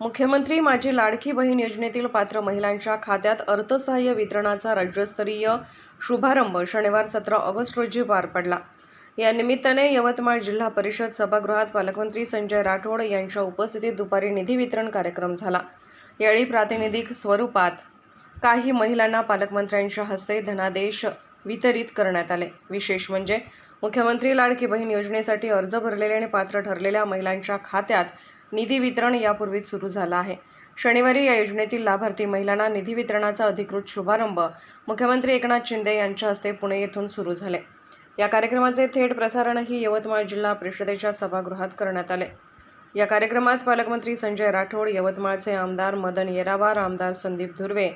मुख्यमंत्री माझी लाडकी बहीण योजनेतील पात्र महिलांच्या खात्यात अर्थसहाय्य वितरणाचा राज्यस्तरीय शुभारंभ शनिवार सतरा ऑगस्ट रोजी पार पडला. या निमित्ताने यवतमाळ जिल्हा परिषद सभागृहात पालकमंत्री संजय राठोड यांच्या उपस्थितीत दुपारी निधी वितरण कार्यक्रम झाला. यावेळी प्रातिनिधिक स्वरूपात काही महिलांना पालकमंत्र्यांच्या हस्ते धनादेश वितरित करण्यात आले. विशेष म्हणजे मुख्यमंत्री लाडकी बहीण योजनेसाठी अर्ज भरलेल्या आणि पात्र ठरलेल्या महिलांच्या खात्यात निधी वितरण यापूर्वीच सुरू झालं आहे. शनिवारी या योजनेतील लाभार्थी महिलांना निधी वितरणाचा अधिकृत शुभारंभ मुख्यमंत्री एकनाथ शिंदे यांच्या हस्ते पुणे येथून सुरू झाले. या कार्यक्रमाचे थेट प्रसारणही यवतमाळ जिल्हा परिषदेच्या सभागृहात करण्यात आले. या कार्यक्रमात पालकमंत्री संजय राठोड यवतमाळचे आमदार मदन येरावार आमदार संदीप धुर्वे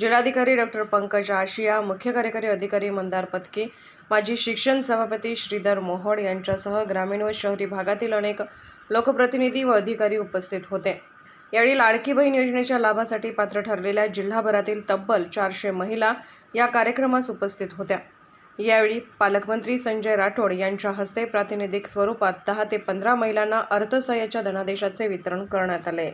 जिल्हाधिकारी डॉक्टर पंकज आशिया मुख्य कार्यकारी अधिकारी मंदार पत्के माजी शिक्षण सभापती श्रीधर मोहोड यांच्यासह ग्रामीण व शहरी भागातील अनेक लोकप्रतिनिधी व अधिकारी उपस्थित होते. यावेळी लाडकी बहीण योजनेच्या लाभासाठी पात्र ठरलेल्या जिल्हाभरातील तब्बल चारशे महिला या कार्यक्रमास उपस्थित होत्या. यावेळी पालकमंत्री संजय राठोड यांच्या हस्ते प्रातिनिधिक स्वरूपात दहा ते पंधरा महिलांना अर्थसहाय्याच्या धनादेशाचे वितरण करण्यात आले.